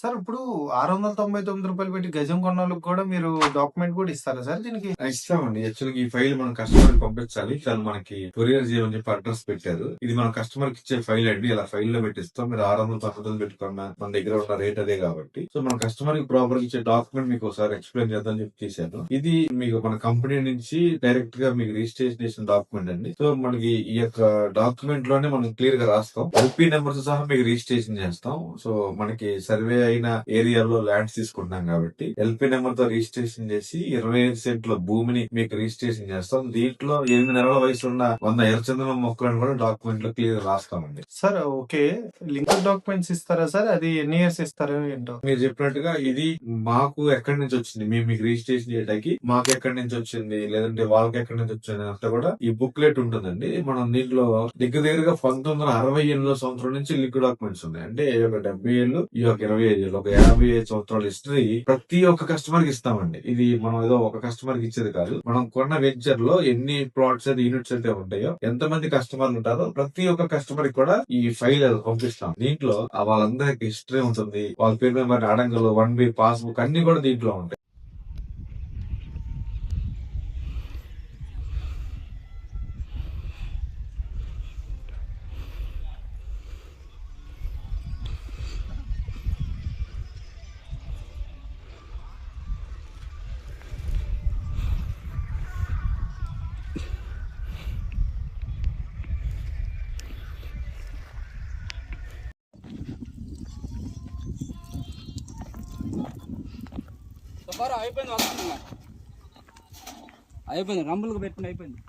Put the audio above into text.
Sir ఇప్పుడు ఆరు వందల తొంభై తొమ్మిది రూపాయలు పెట్టి గజం కొన్న వాళ్ళకి కూడా మీరు డాక్యుమెంట్ కూడా ఇస్తారా సార్ దీనికి? ఇస్తామండి. యాక్చువల్గా ఈ ఫైల్ మనం కస్టమర్కి పంపించాలి. దాన్ని మనకి కొరియర్ చేయమని చెప్పి అడ్రస్ పెట్టారు. ఇది మన కస్టమర్కి ఇచ్చే ఫైల్ అండి ఇలా ఫైల్లో పెట్టిస్తాం. మీరు ఆరు వందల తొమ్మిది పెట్టుకున్న మన దగ్గర ఉన్న రేట్ అదే కాబట్టి. సో మన కస్టమర్కి ప్రాపర్ ఇచ్చే డాక్యుమెంట్ మీకు ఒకసారి ఎక్స్ప్లెయిన్ చేద్దాం చెప్పి చేశాను ఇది మీకు మన కంపెనీ నుంచి డైరెక్ట్గా మీకు రిజిస్ట్రేషన్ చేసిన డాక్యుమెంట్ అండి. సో మనకి ఈ యొక్క డాక్యుమెంట్లోనే మనం క్లియర్గా రాస్తాం. ఓపీ నెంబర్స్ సహా మీకు రిజిస్ట్రేషన్ చేస్తాం. సో మనకి సర్వే అయిన ఏరియాలో ల్యాండ్స్ తీసుకుంటాం కాబట్టి ఎల్పీ నెంబర్తో రిజిస్ట్రేషన్ చేసి ఇరవై ఐదు సెంట్ల భూమిని మీకు రిజిస్ట్రేషన్ చేస్తాం. దీంట్లో ఎనిమిది నెలల వయసు ఉన్న వంద ఎర్రచందనం మొక్కలను కూడా డాక్యుమెంట్లో clear రాస్తామండి. Sir okay. Link documents ఇస్తారా సార్? అది ఎన్ని ఇయర్స్ ఇస్తారో ఏంటో? మీరు చెప్పినట్టుగా ఇది మాకు ఎక్కడి నుంచి వచ్చింది? మేము మీకు రిజిస్ట్రేషన్ చేయడానికి మాకు ఎక్కడి నుంచి వచ్చింది? లేదంటే వాళ్ళకి ఎక్కడి నుంచి వచ్చింది అంతా కూడా ఈ బుక్లెట్ ఉంటుందండి. మనం దీంట్లో దగ్గర దగ్గరగా పంతొమ్మిది వందల అరవై ఎనిమిదో సంవత్సరం నుంచి లింక్ డాక్యుమెంట్స్ ఉన్నాయి. అంటే ఈ యొక్క డెబ్బై ఏళ్ళు ఈ యొక్క ఇరవై ఏరియాలో ఒక యాభై ఐదు సంవత్సరాల హిస్టరీ. ప్రతి ఒక్క కస్టమర్కి ఇస్తామండి. ఇది మనం ఏదో ఒక కస్టమర్కి ఇచ్చేది కాదు. మనం కొన్న వెంచర్లో ఎన్ని ప్లాట్స్ అయితే యూనిట్స్ అయితే ఉంటాయో ఎంత మంది కస్టమర్లు ఉంటారో ప్రతి ఒక్క కస్టమర్కి కూడా ఈ ఫైల్ పంపిస్తాం. దీంట్లో వాళ్ళందరికి హిస్టరీ ఉంటుంది. వాళ్ళ పేరు మీద మరి అడంగలు వన్ బి పాస్బుక్ అన్ని కూడా దీంట్లో ఉంటాయి. అయిపోయింది అయిపోయింది రంబులకు పెట్టిన అయిపోయింది.